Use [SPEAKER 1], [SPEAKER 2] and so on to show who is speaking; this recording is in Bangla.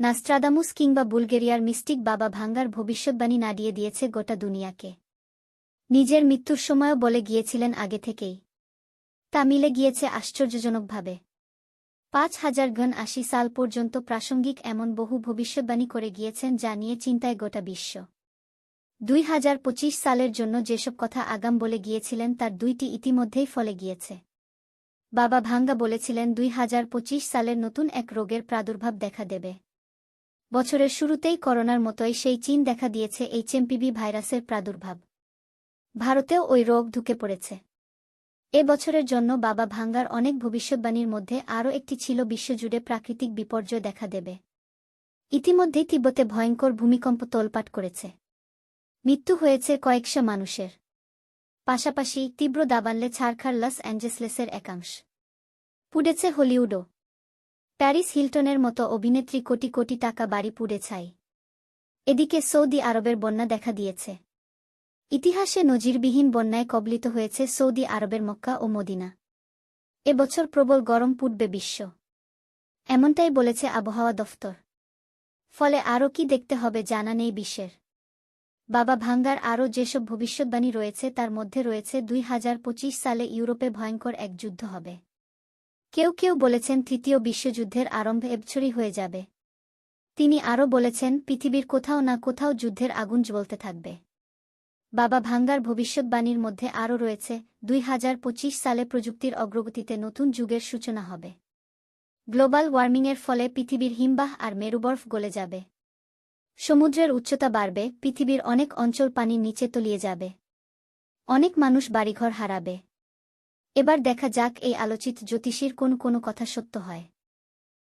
[SPEAKER 1] নাস্ট্রাদামুস কিংবা বুলগেরিয়ার মিস্টিক বাবা ভাঙ্গার ভবিষ্যৎবাণী নাড়িয়ে দিয়েছে গোটা দুনিয়াকে। নিজের মৃত্যুর সময়ও বলে গিয়েছিলেন আগে থেকেই। তা মিলে গিয়েছে আশ্চর্যজনকভাবে। পাঁচ হাজার ঘন আশি সাল পর্যন্ত প্রাসঙ্গিক এমন বহু ভবিষ্যৎবাণী করে গিয়েছেন যা নিয়ে চিন্তায় গোটা বিশ্ব। দুই হাজার পঁচিশ সালের জন্য যেসব কথা আগাম বলে গিয়েছিলেন তার দুইটি ইতিমধ্যেই ফলে গিয়েছে। বাবা ভাঙ্গা বলেছিলেন দুই হাজার পঁচিশ সালের নতুন এক রোগের প্রাদুর্ভাব দেখা দেবে। বছরের শুরুতেই করোনার মতোই সেই চীন দেখা দিয়েছে এইচএমপিভি ভাইরাসের প্রাদুর্ভাব। ভারতেও ওই রোগ ঢুকে পড়েছে। এ বছরের জন্য বাবা ভাঙ্গার অনেক ভবিষ্যৎবাণীর মধ্যে আরও একটি ছিল বিশ্বজুড়ে প্রাকৃতিক বিপর্যয় দেখা দেবে। ইতিমধ্যেই তিব্বতে ভয়ঙ্কর ভূমিকম্প তোলপাট করেছে। মৃত্যু হয়েছে কয়েকশো মানুষের। পাশাপাশি তীব্র দাবানলে ছাড়খার লস অ্যাঞ্জেসলেসের একাংশ। পুড়েছে হলিউডও। প্যারিস হিলটনের মতো অভিনেত্রী কোটি কোটি টাকা বাড়ি পুড়ে ছাই। এদিকে সৌদি আরবের বন্যা দেখা দিয়েছে। ইতিহাসে নজিরবিহীন বন্যায় কবলিত হয়েছে সৌদি আরবের মক্কা ও মদিনা। এবছর প্রবল গরম পুটবে বিশ্ব। এমনটাই বলেছে আবহাওয়া দফতর। ফলে আরও কি দেখতে হবে জানা নেই বিশ্বের। বাবা ভাঙ্গার আরও যেসব ভবিষ্যৎবাণী রয়েছে তার মধ্যে রয়েছে দুই হাজার পঁচিশ সালে ইউরোপে ভয়ঙ্কর এক যুদ্ধ হবে। কেউ কেউ বলেছেন তৃতীয় বিশ্বযুদ্ধের আরম্ভ এবছরই হয়ে যাবে। তিনি আরও বলেছেন, পৃথিবীর কোথাও না কোথাও যুদ্ধের আগুন জ্বলতে থাকবে। বাবা ভাঙ্গার ভবিষ্যৎবাণীর মধ্যে আরও রয়েছে, দুই হাজার পঁচিশ সালে প্রযুক্তির অগ্রগতিতে নতুন যুগের সূচনা হবে। গ্লোবাল ওয়ার্মিংয়ের ফলে পৃথিবীর হিমবাহ আর মেরুবরফ গলে যাবে। সমুদ্রের উচ্চতা বাড়বে, পৃথিবীর অনেক অঞ্চল পানির নিচে তলিয়ে যাবে। অনেক মানুষ বাড়িঘর হারাবে। এবার দেখা যাক এই আলোচিত জ্যোতিষীর কোন কোন কথা সত্য হয়।